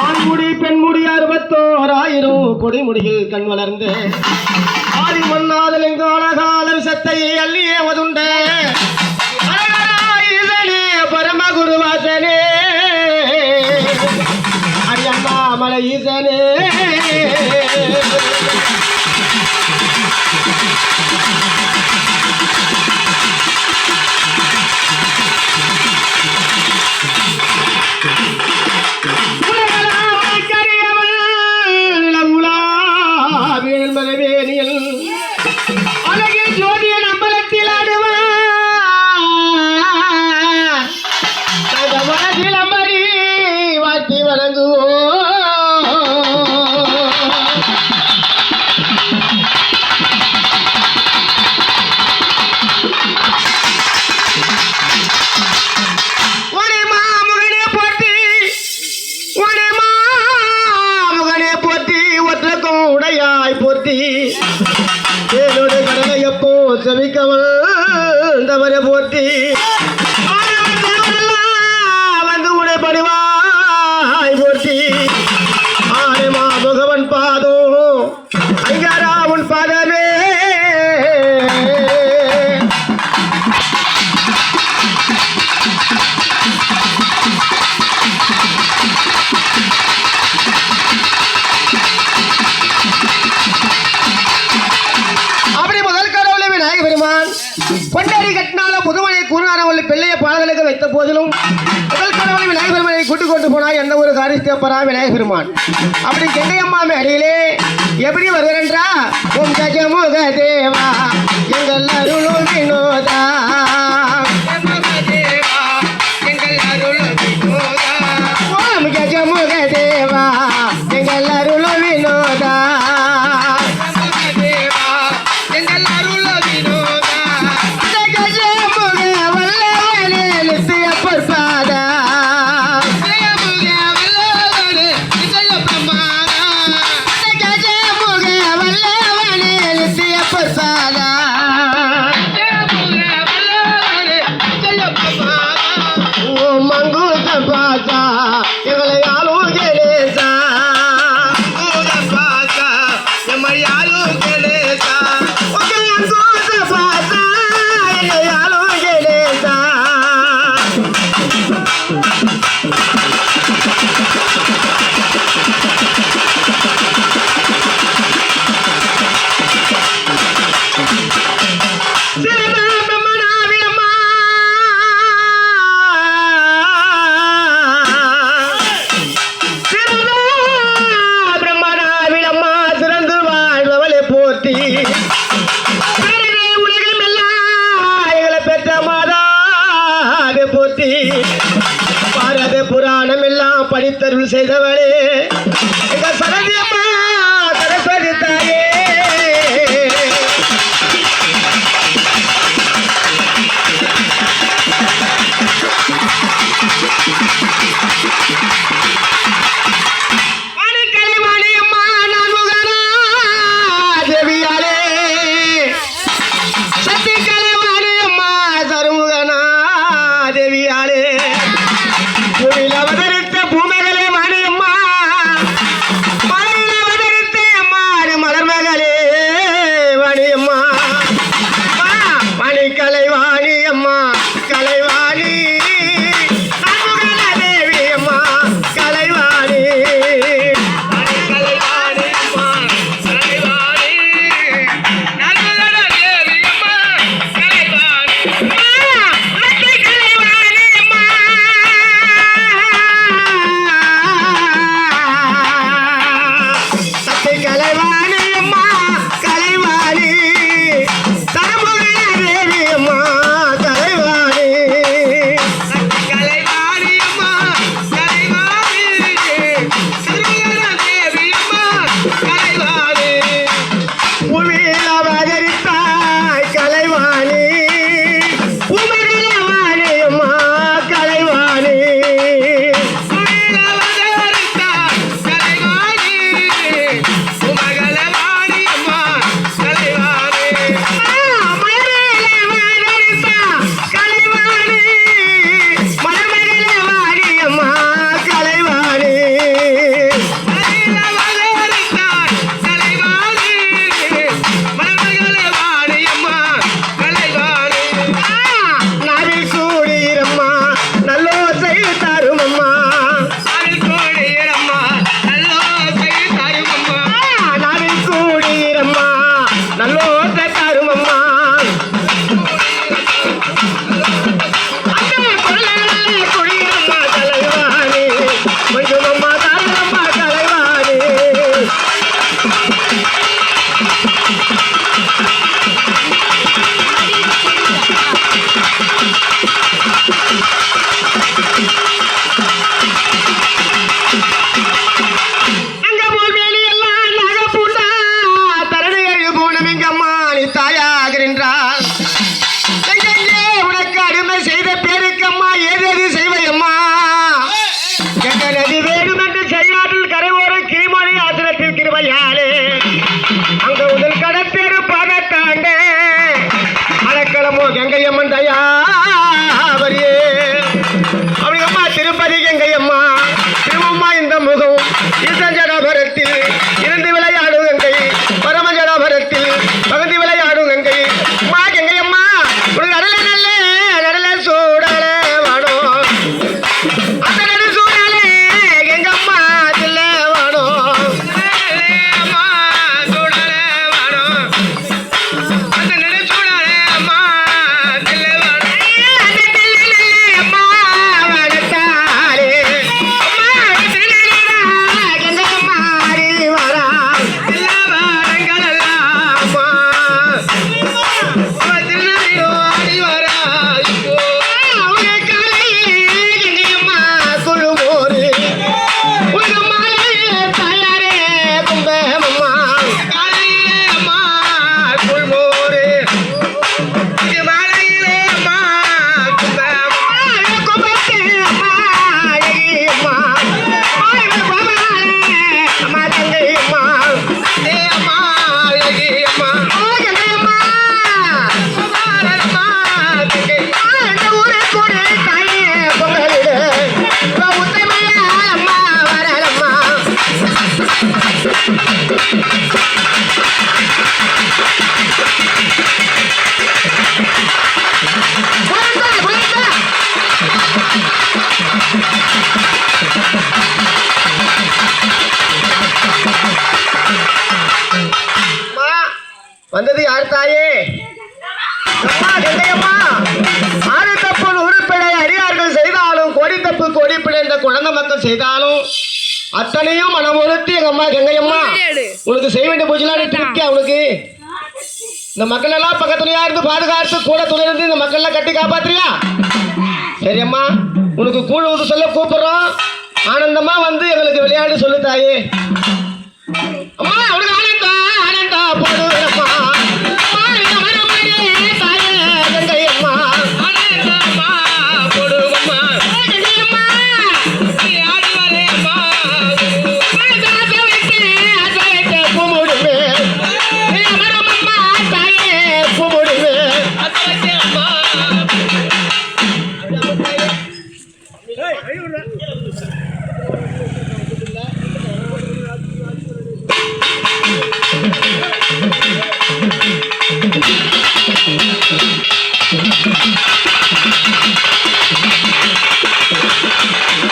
ஆண்முடி பெண்முடி அறுபத்தோராயிரம். கொடிமுடியில் கண் வளர்ந்து ஆதி மன்னாதல் எங்கு அழகால அள்ளியே வதுண்டே. பரமகுருவாசனே. அரியண்ணா மலை ஈசனே அழகிய যদি பொண்டாரி புதுமனை கூறினார பிள்ளைய பாடலுக்கு வைத்த போதிலும் முதல் கடவுளை விநாயகர் பெருமானை கூட்டு கொண்டு போனா என்ன ஒரு காரிஸ்தப்பரா விநாயகர் பெருமான். அப்படி கெங்கையம்மா மேடையிலே எப்படி வருகிறன்றா உம் கஜமுக தேவா எங்கள் அருளும் வினோதா. எல்லாம் செய்தவளே. சரதியம்மா பேருக்கம்மா ஏதேது செய்வையம்மா. எதனது வேணும் என்று செய்யாட்டில் கரைவோரம் கிரிமணி ஆசனத்தில் கிருபையாலே. அங்க முதல் கடத்தேரு பதத்தாண்ட. அலக்களமோ கங்கையம்மன் தயாவரியே அப்படி அம்மா திருப்பதி கங்கையம்மா திருமம்மா இந்த முகம். இந்த வந்தது யார் தாயே? அம்மா கங்கையம்மா ஆறு தப்பு உறுப்பினை அடியார்கள் செய்தாலும் கோடி தப்பு கோடிப்பிழை என்ற குழந்தை மக்கள் செய்தாலும் அத்தனையும் மனம் உறுத்தி எங்க அம்மா கங்கையம்மா உனக்கு செய்ய வேண்டிய பூஜைலாம் திருப்தியா உனக்கு இந்த மக்கள் எல்லாம் பக்கத்துலயா இருந்து பாதுகாத்து கூட துணை இருந்து இந்த மக்கள் எல்லாம் கட்டி காப்பாத்துறியா? சரி அம்மா உனக்கு கூழ் ஊது சொல்ல கூப்பிடுறோம். ஆனந்தமா வந்து எங்களுக்கு விளையாடு சொல்லு தாயே. அம்மா உனக்கு Thank you.